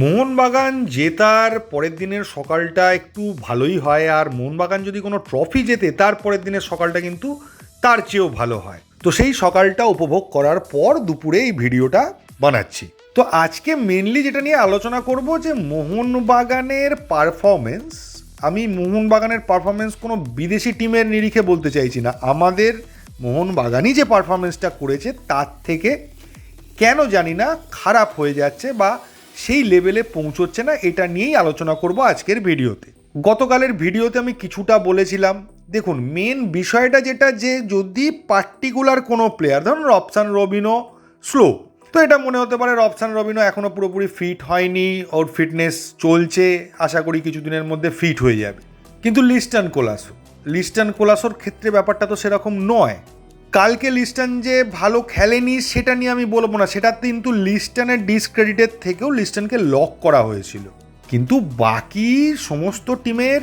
মোহনবাগান জেতার পরের দিনের সকালটা একটু ভালোই হয়, আর মোহনবাগান যদি কোনো ট্রফি জেতে তার পরের দিনের সকালটা কিন্তু তার চেয়েও ভালো হয়। তো সেই সকালটা উপভোগ করার পর দুপুরে এই ভিডিওটা বানাচ্ছি। তো আজকে মেনলি যেটা নিয়ে আলোচনা করব যে মোহনবাগানের পারফরমেন্স আমি মোহনবাগানের পারফরমেন্স কোনো বিদেশি টিমের নিরিখে বলতে চাইছি না। আমাদের মোহনবাগানই যে পারফরমেন্সটা করেছে, তার থেকে কেন জানি না খারাপ হয়ে যাচ্ছে বা সেই লেভেলে পৌঁছচ্ছে না, এটা নিয়েই আলোচনা করব আজকের ভিডিওতে। গতকালের ভিডিওতে আমি কিছুটা বলেছিলাম, দেখুন মেন বিষয়টা যেটা যে যদি পার্টিকুলার কোনো প্লেয়ার ধরুন রবসান রবিনো স্লো তো এটা মনে হতে পারে রবসান রবিনো এখনও পুরোপুরি ফিট হয়নি, ওর ফিটনেস চলছে, আশা করি কিছুদিনের মধ্যে ফিট হয়ে যাবে। কিন্তু লিস্টান কোলাসো, লিস্টান কোলাসোর ক্ষেত্রে ব্যাপারটা তো সেরকম নয়। কালকে লিস্টান যে ভালো খেলেনি, সেটা নিয়ে আমি বলব না। সেটা কিন্তু লিস্টানের ডিসক্রেডিটের থেকেও লিস্টানকে লক করা হয়েছিল। কিন্তু বাকি সমস্ত টিমের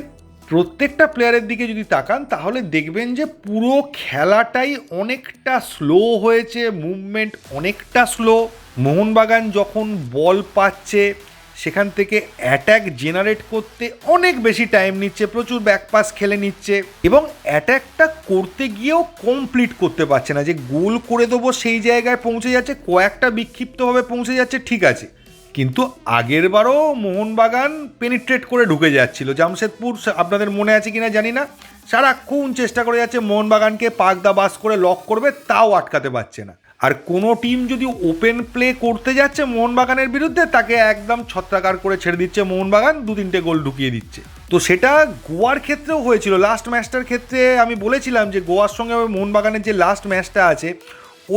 প্রত্যেকটা প্লেয়ারের দিকে যদি তাকান, তাহলে দেখবেন যে পুরো খেলাটাই অনেকটা স্লো হয়েছে মুভমেন্ট অনেকটা স্লো মোহনবাগান যখন বল পাচ্ছে সেখান থেকে অ্যাট্যাক জেনারেট করতে অনেক বেশি টাইম নিচ্ছে, প্রচুর ব্যাকপাস খেলে নিচ্ছে এবং অ্যাট্যাকটা করতে গিয়েও কমপ্লিট করতে পারছে না। যে গোল করে দেবো সেই জায়গায় পৌঁছে যাচ্ছে, কয়েকটা বিক্ষিপ্তভাবে পৌঁছে যাচ্ছে, ঠিক আছে। কিন্তু আগের বারও মোহনবাগান পেনিট্রেট করে ঢুকে যাচ্ছিল। জামশেদপুর আপনাদের মনে আছে কিনা জানি না। সারাক্ষণ চেষ্টা করে যাচ্ছে মোহনবাগানকে পাকদা বাস করে লক করবে, তাও আটকাতে পারছে না। আর কোনো টিম যদি ওপেন প্লে করতে যাচ্ছে মোহনবাগানের বিরুদ্ধে, তাকে একদম ছত্রাকার করে ছেড়ে দিচ্ছে মোহনবাগান, দু তিনটে গোল ঢুকিয়ে দিচ্ছে। তো সেটা গোয়ার ক্ষেত্রেও হয়েছিল। লাস্ট ম্যাচটার ক্ষেত্রে আমি বলেছিলাম যে, গোয়ার সঙ্গে মোহনবাগানের যে লাস্ট ম্যাচটা আছে,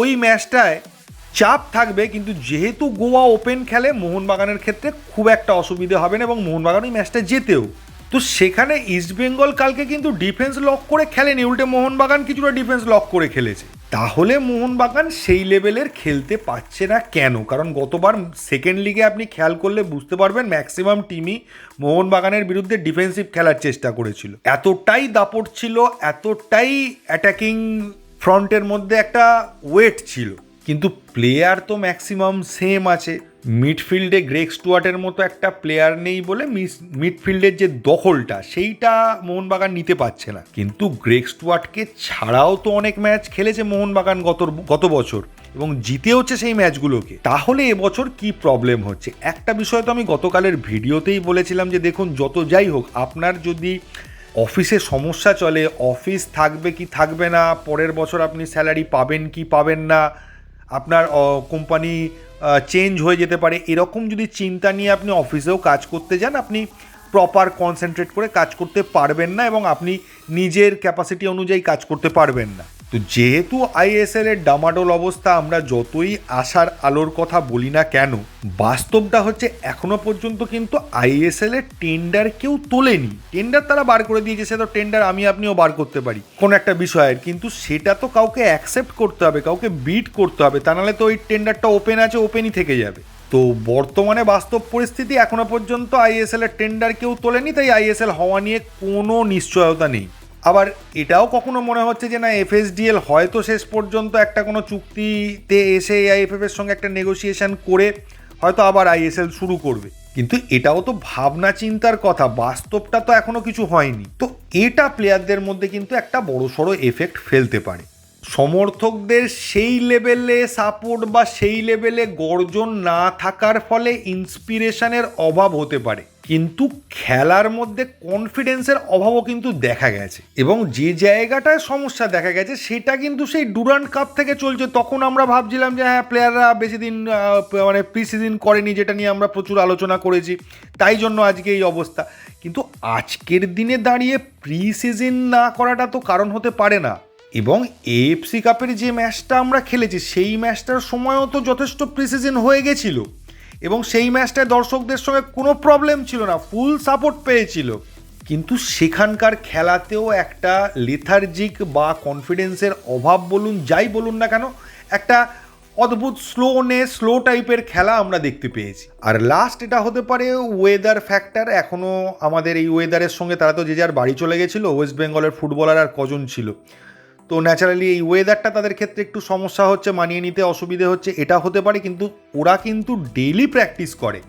ওই ম্যাচটায় চাপ থাকবে, কিন্তু যেহেতু গোয়া ওপেন খেলে, মোহনবাগানের ক্ষেত্রে খুব একটা অসুবিধে হবে না এবং মোহনবাগান ওই ম্যাচটা জেতেও। তো সেখানে ইস্টবেঙ্গল কালকে কিন্তু ডিফেন্স লক করে খেলেনি। উল্টে মোহনবাগান কিছুটা ডিফেন্স লক করে খেলেছে। তাহলে মোহনবাগান সেই লেভেলের খেলতে পারছে না কেন? কারণ গতবার সেকেন্ড লিগে আপনি খেয়াল করলে বুঝতে পারবেন ম্যাক্সিমাম টিমই মোহনবাগানের বিরুদ্ধে ডিফেন্সিভ খেলার চেষ্টা করেছিল। এতটাই দাপট ছিল, এতটাই অ্যাটাকিং ফ্রন্টের মধ্যে একটা ওয়েট ছিল। কিন্তু প্লেয়ার তো ম্যাক্সিমাম সেম আছে। মিডফিল্ডে গ্রেক স্টুয়ার্টের মতো একটা প্লেয়ার নেই বলে মিডফিল্ডের যে দখলটা, সেইটা মোহনবাগান নিতে পারছে না। কিন্তু গ্রেক স্টুয়ার্টকে ছাড়াও তো অনেক ম্যাচ খেলেছে মোহনবাগান গত গত বছর এবং জিতে হচ্ছে সেই ম্যাচগুলোকে। তাহলে এবছর কি প্রবলেম হচ্ছে? একটা বিষয় তো আমি গতকালের ভিডিওতেই বলেছিলাম যে দেখুন, যত যাই হোক, আপনার যদি অফিসে সমস্যা চলে, অফিস থাকবে কি থাকবে না, পরের বছর আপনি স্যালারি পাবেন কি পাবেন না, আপনার কোম্পানি চেঞ্জ হয়ে যেতে পারে। এরকম যদি চিন্তা নিয়ে আপনি অফিসেও কাজ করতে যান, আপনি প্রপার কনসেন্ট্রেট করে কাজ করতে পারবেন না এবং আপনি নিজের ক্যাপাসিটি অনুযায়ী কাজ করতে পারবেন না। তো যেহেতু আইএসএল এর ডামাডোল অবস্থা, আমরা যতই আশার আলোর কথা বলি না কেন, বাস্তবটা হচ্ছে এখনও পর্যন্ত কিন্তু আইএসএল এর টেন্ডার কেউ তোলেনি। টেন্ডার তারা বার করে দিয়েছে, সে তো টেন্ডার আমি আপনিও বার করতে পারি। কোন একটা বিষয়ের কিন্তু সেটা তো কাউকে অ্যাকসেপ্ট করতে হবে, কাউকে বিট করতে হবে, তা নাহলে তো ওই টেন্ডারটা ওপেন আছে ওপেনই থেকে যাবে। তো বর্তমানে বাস্তব পরিস্থিতি এখনও পর্যন্ত আইএসএল এর টেন্ডার কেউ তোলেনি, তাই আইএসএল হওয়া নিয়ে কোনো নিশ্চয়তা নেই। আবার এটাও কখনো মনে হচ্ছে যে না এফএসডিএল হয়তো শেষ পর্যন্ত একটা কোনো চুক্তিতে এসে আইএফএফ এর সঙ্গে একটা নেগোসিয়েশন করে হয়তো আবার আইএসএল শুরু করবে। কিন্তু এটাও তো ভাবনা চিন্তার কথা, বাস্তবটা তো এখনও কিছু হয়নি। তো এটা প্লেয়ারদের মধ্যে কিন্তু একটা বড় সড়ো এফেক্ট ফেলতে পারে। সমর্থকদের সেই লেভেলে সাপোর্ট বা সেই লেভেলে গর্জন না থাকার ফলে ইন্সপিরেশনের অভাব হতে পারে। কিন্তু খেলার মধ্যে কনফিডেন্সের অভাবও কিন্তু দেখা গেছে। এবং যে জায়গাটায় সমস্যা দেখা গেছে, সেটা কিন্তু সেই ডুরান্ট কাপ থেকে চলছে। তখন আমরা ভাবছিলাম যে হ্যাঁ প্লেয়াররা বেশি দিন মানে প্রি সিজন করেনি, যেটা নিয়ে আমরা প্রচুর আলোচনা করেছি। তাই জন্য আজকে এই অবস্থা। কিন্তু আজকের দিনে দাঁড়িয়ে প্রি সিজন না করাটা তো কারণ হতে পারে না। এবং এএফসি কাপের যে ম্যাচটা আমরা খেলেছি, সেই ম্যাচটার সময়ও তো যথেষ্ট প্রিসিজন হয়ে গেছিল। এবং সেই ম্যাচটায় দর্শকদের সঙ্গে কোনো প্রবলেম ছিল না ফুল সাপোর্ট পেয়েছিল। কিন্তু সেখানকার খেলাতেও একটা লেথার্জিক বা কনফিডেন্সের অভাব বলুন, যাই বলুন না কেন, একটা অদ্ভুত স্লোনে স্লো টাইপের খেলা আমরা দেখতে পেয়েছি। আর লাস্ট এটা হতে পারে ওয়েদার ফ্যাক্টর এখনও আমাদের এই ওয়েদারের সঙ্গে তারা তো যে যার বাড়ি চলে গেছিল ওয়েস্ট বেঙ্গলের ফুটবলার আর কজন ছিল। তো ন্যাচারালি এই ওয়েদারটা তাদের ক্ষেত্রে একটু সমস্যা হচ্ছে, মানিয়ে নিতে অসুবিধে হচ্ছে, এটা হতে পারে, কিন্তু ওরা কিন্তু ডেইলি প্র্যাকটিস করে।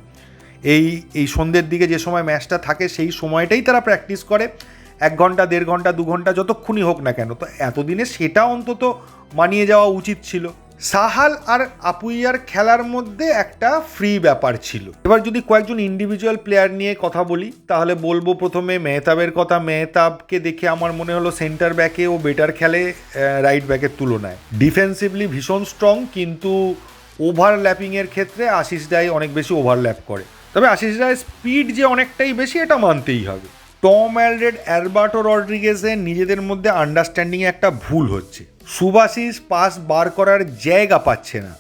এই এই সন্ধ্যের দিকে যে সময় ম্যাচটা থাকে, সেই সময়টাই তারা প্র্যাকটিস করে। এক ঘণ্টা, দেড় ঘণ্টা, দু ঘণ্টা, যতক্ষণই হোক না কেন, তো এতদিনে সেটা অন্তত মানিয়ে যাওয়া উচিত ছিল। সাহাল আর আপুইয়ার খেলার মধ্যে একটা ফ্রি ব্যাপার ছিল। এবার যদি কয়েকজন ইন্ডিভিজুয়াল প্লেয়ার নিয়ে কথা বলি, তাহলে বলব প্রথমে মেহতাবের কথা। মেহতাবকে দেখে আমার মনে হলো সেন্টার ব্যাকে ও বেটার খেলে রাইট ব্যাকের তুলনায়। ডিফেন্সিভলি ভীষণ স্ট্রং কিন্তু ওভারল্যাপিংয়ের ক্ষেত্রে আশিস রায় অনেক বেশি ওভারল্যাপ করে। তবে আশিস রায়ের স্পিড যে অনেকটাই বেশি, এটা মানতেই হবে। টম অ্যালরেড অ্যালবার্টো রড্রিগেজের নিজেদের মধ্যে আন্ডারস্ট্যান্ডিংয়ে একটা ভুল হচ্ছে। সুভাশিস পাস বার করার জায়গা পাচ্ছে না।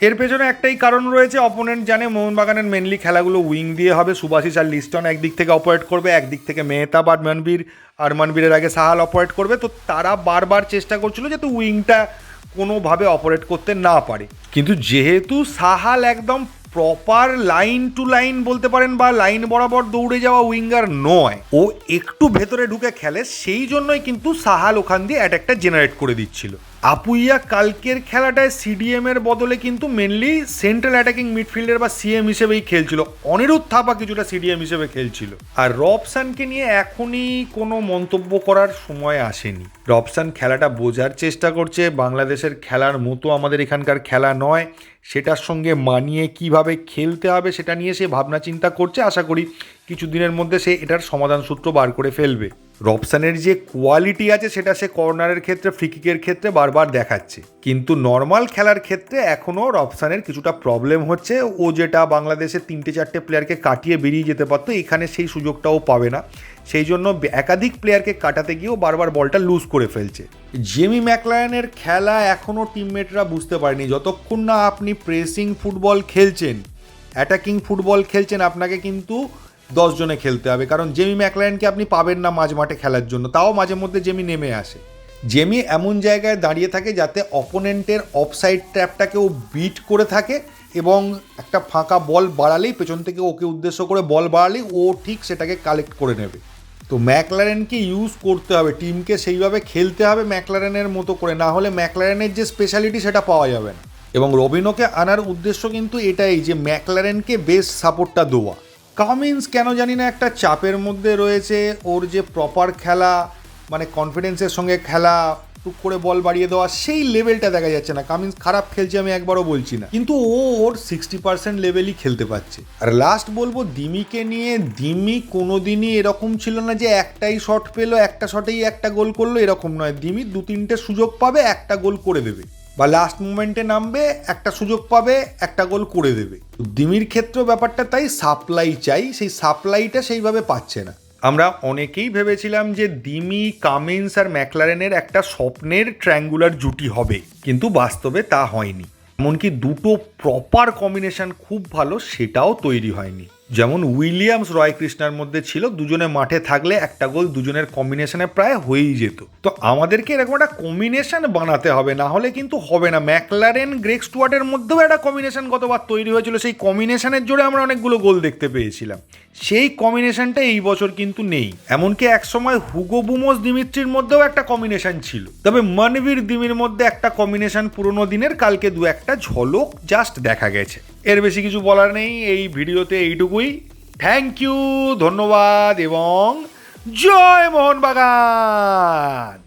এর পেছনে একটাই কারণ রয়েছে অপোনেন্ট জানে মোহনবাগানের মেনলি খেলাগুলো উইং দিয়ে হবে। সুভাশিস আর লিস্টন একদিক থেকে অপারেট করবে, একদিক থেকে মেহতাব আর মনবীর, আর মনবীরের আগে সাহাল অপারেট করবে। তো তারা বারবার চেষ্টা করছিল যাতে উইংটা কোনোভাবে অপারেট করতে না পারে। কিন্তু যেহেতু সাহাল একদম প্রপার লাইন টু লাইন বলতে পারেন বা লাইন বরাবর দৌড়ে যাওয়া উইঙ্গার নয়। ও একটু ভেতরে ঢুকে খেলে, সেই জন্যই কিন্তু সাহাল ওখান দিয়ে অ্যাটাকটা জেনারেট করে দিচ্ছিল। আপুইয়া কালকের খেলাটায় সিডিএম এর বদলে কিন্তু মেনলি সেন্ট্রাল অ্যাটাকিং মিডফিল্ডার বা সিএম হিসেবেই খেলছিল। অনিরুদ্ধ থাপা কিছুটা সিডিএম হিসেবে খেলছিল। আর রবসানকে নিয়ে এখনই কোনো মন্তব্য করার সময় আসেনি। রবসান খেলাটা বোঝার চেষ্টা করছে, বাংলাদেশের খেলার মতো আমাদের এখানকার খেলা নয়। সেটার সঙ্গে মানিয়ে কীভাবে খেলতে হবে সেটা নিয়ে সে ভাবনা চিন্তা করছে। আশা করি কিছু দিনের মধ্যে সে এটার সমাধান সূত্র বার করে ফেলবে। রবসানের যে কোয়ালিটি আছে, সেটা সে কর্নারের ক্ষেত্রে ফ্রিকিকের ক্ষেত্রে বারবার দেখাচ্ছে। কিন্তু নর্মাল খেলার ক্ষেত্রে এখনও রবসানের কিছুটা প্রবলেম হচ্ছে। ও যেটা বাংলাদেশের তিনটে চারটে প্লেয়ারকে কাটিয়ে বেরিয়ে যেতে পারতো, এখানে সেই সুযোগটাও পাবে না। সেই জন্য একাধিক প্লেয়ারকে কাটাতে গিয়েও বারবার বলটা লুজ করে ফেলছে। জেমি ম্যাকলায়নের খেলা এখনও টিমমেটরা বুঝতে পারেনি। যতক্ষণ না আপনি প্রেসিং ফুটবল খেলছেন অ্যাটাকিং ফুটবল খেলছেন, আপনাকে কিন্তু জনে খেলতে হবে। কারণ জেমি ম্যাকলায়নকে আপনি পাবেন না মাঝ মাঠে খেলার জন্য। তাও মাঝে মধ্যে জেমি নেমে আসে। জেমি এমন জায়গায় দাঁড়িয়ে থাকে যাতে অপোনেন্টের অফসাইড ট্র্যাপটাকেও বিট করে থাকে এবং একটা ফাঁকা বল বাড়ালেই পেছন থেকে ওকে উদ্দেশ্য করে বল বাড়ালেই ও ঠিক সেটাকে কালেক্ট করে নেবে। তো ম্যাকলারেনকে ইউজ করতে হবে। টিমকে সেইভাবে খেলতে হবে ম্যাকলারেনের মতো করে। না হলে ম্যাকলারেনের যে স্পেশালিটি সেটা পাওয়া যাবে না। এবং রবিনোকে আনার উদ্দেশ্য কিন্তু এটাই যে ম্যাকলারেনকে বেস্ট সাপোর্টটা দেওয়া। কামিন্স কেন জানি না একটা চাপের মধ্যে রয়েছে, ওর যে প্রপার খেলা মানে কনফিডেন্সের সঙ্গে খেলা, টুক করে বল বাড়িয়ে দেওয়া, সেই লেভেলটা দেখা যাচ্ছে না। কামিন্স খারাপ খেলছে আমি একবারও বলছি না। কিন্তু ও ওর সিক্সটি পার্সেন্ট লেভেলই খেলতে পারছে। আর লাস্ট বলব, দিমিকে নিয়ে, দিমি কোনোদিনই এরকম ছিল না যে একটাই শট পেল, একটা শটেই একটা গোল করল, এরকম নয়। দিমি দু তিনটে সুযোগ পাবে, একটা গোল করে দেবে। বা লাস্ট মুমেন্টে নামবে, একটা সুযোগ পাবে, একটা গোল করে দেবে। দিমির ক্ষেত্রেও ব্যাপারটা তাই সাপ্লাই চাই, সেই সাপ্লাইটা সেইভাবে পাচ্ছে না। আমরা অনেকেই ভেবেছিলাম যে দিমি, কামিন্স আর ম্যাকলারেনের একটা স্বপ্নের ট্র্যাঙ্গুলার জুটি হবে, কিন্তু বাস্তবে তা হয়নি। এমনকি দুটো প্রপার কম্বিনেশন খুব ভালো, সেটাও তৈরি হয়নি। যেমন উইলিয়ামস রয় কৃষ্ণার মধ্যে ছিল, দুজনে মাঠে থাকলে একটা গোল দুজনের কম্বিনেশনে প্রায় হয়েই যেত। তো আমাদেরকে এরকম একটা কম্বিনেশন বানাতে হবে, না হলে কিন্তু হবে না। ম্যাকলারেন গ্রেক স্টুয়ার্টের মধ্যেও একটা কম্বিনেশন গতবার তৈরি হয়েছিল। সেই কম্বিনেশনের জোরে আমরা অনেকগুলো গোল দেখতে পেয়েছিলাম। সেই কম্বিনেশনটা এই বছর কিন্তু নেই। এমনকি একসময় হুগো বুমোস দিমিত্রির মধ্যেও একটা কম্বিনেশন ছিল। তবে মনবীর দিমির মধ্যে একটা কম্বিনেশন পুরোনো দিনের, কালকে দু একটা ঝলক জাস্ট দেখা গেছে। এর বেশি কিছু বলার নেই এই ভিডিওতে এইটুকুই। থ্যাংক ইউ ধন্যবাদ এবং জয় মোহনবাগান!